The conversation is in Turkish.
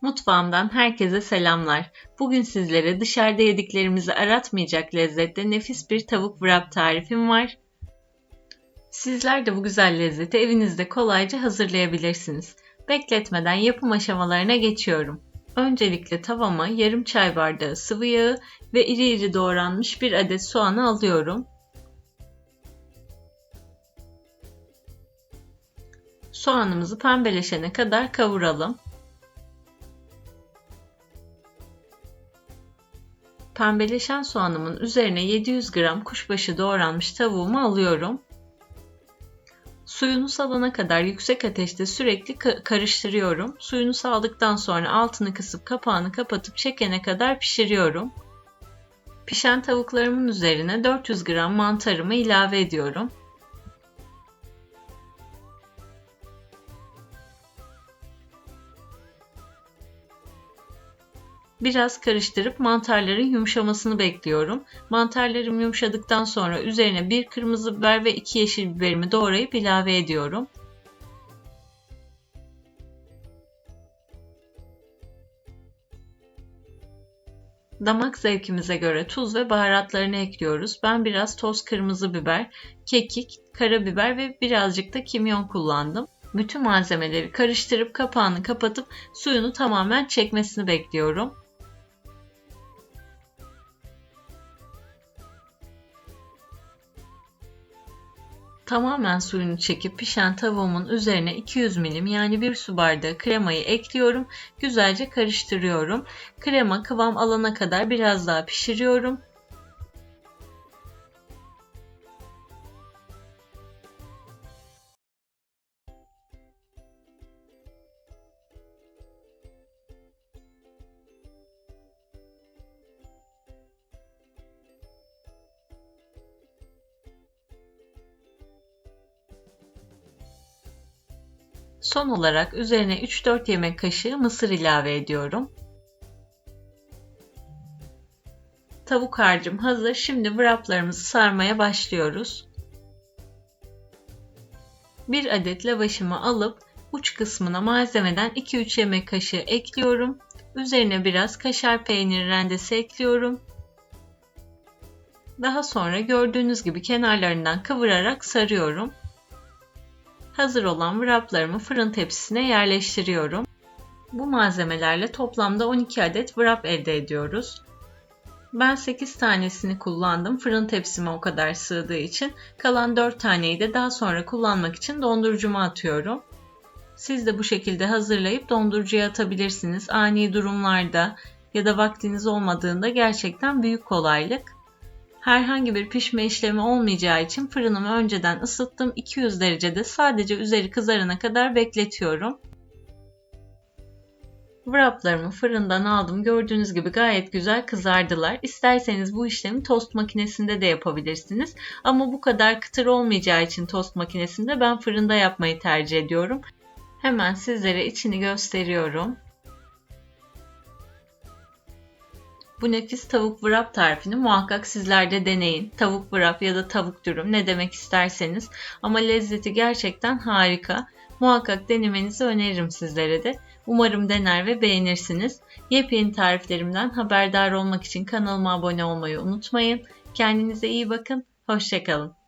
Mutfağımdan herkese selamlar. Bugün sizlere dışarıda yediklerimizi aratmayacak lezzette nefis bir tavuk wrap tarifim var. Sizler de bu güzel lezzeti evinizde kolayca hazırlayabilirsiniz. Bekletmeden yapım aşamalarına geçiyorum. Öncelikle tavama yarım çay bardağı sıvı yağı ve iri iri doğranmış bir adet soğanı alıyorum. Soğanımızı pembeleşene kadar kavuralım. Pembeleşen soğanımın üzerine 700 gram kuşbaşı doğranmış tavuğumu alıyorum. Suyunu salana kadar yüksek ateşte sürekli karıştırıyorum. Suyunu saldıktan sonra altını kısıp kapağını kapatıp çekene kadar pişiriyorum. Pişen tavuklarımın üzerine 400 gram mantarımı ilave ediyorum. Biraz karıştırıp mantarların yumuşamasını bekliyorum. Mantarlarım yumuşadıktan sonra üzerine bir kırmızı biber ve iki yeşil biberimi doğrayıp ilave ediyorum. Damak zevkimize göre tuz ve baharatlarını ekliyoruz. Ben biraz toz kırmızı biber, kekik, karabiber ve birazcık da kimyon kullandım. Bütün malzemeleri karıştırıp kapağını kapatıp suyunu tamamen çekmesini bekliyorum. Tamamen suyunu çekip pişen tavuğumun üzerine 200 milim yani bir su bardağı kremayı ekliyorum. Güzelce karıştırıyorum. Krema kıvam alana kadar biraz daha pişiriyorum. Son olarak üzerine 3-4 yemek kaşığı mısır ilave ediyorum. Tavuk harcım hazır. Şimdi wraplarımızı sarmaya başlıyoruz. Bir adet lavaşımı alıp uç kısmına malzemeden 2-3 yemek kaşığı ekliyorum. Üzerine biraz kaşar peyniri rendesi ekliyorum. Daha sonra gördüğünüz gibi kenarlarından kıvırarak sarıyorum. Hazır olan wraplarımı fırın tepsisine yerleştiriyorum. Bu malzemelerle toplamda 12 adet wrap elde ediyoruz. Ben 8 tanesini kullandım. Fırın tepsime o kadar sığdığı için. Kalan 4 taneyi de daha sonra kullanmak için dondurucuma atıyorum. Siz de bu şekilde hazırlayıp dondurucuya atabilirsiniz. Ani durumlarda ya da vaktiniz olmadığında gerçekten büyük kolaylık. Herhangi bir pişme işlemi olmayacağı için fırınımı önceden ısıttım. 200 derecede sadece üzeri kızarana kadar bekletiyorum. Wraplarımı fırından aldım. Gördüğünüz gibi gayet güzel kızardılar. İsterseniz bu işlemi tost makinesinde de yapabilirsiniz. Ama bu kadar kıtır olmayacağı için tost makinesinde ben fırında yapmayı tercih ediyorum. Hemen sizlere içini gösteriyorum. Bu nefis tavuk wrap tarifini muhakkak sizler de deneyin. Tavuk wrap ya da tavuk dürüm ne demek isterseniz ama lezzeti gerçekten harika. Muhakkak denemenizi öneririm sizlere de. Umarım dener ve beğenirsiniz. Yepyeni tariflerimden haberdar olmak için kanalıma abone olmayı unutmayın. Kendinize iyi bakın. Hoşçakalın.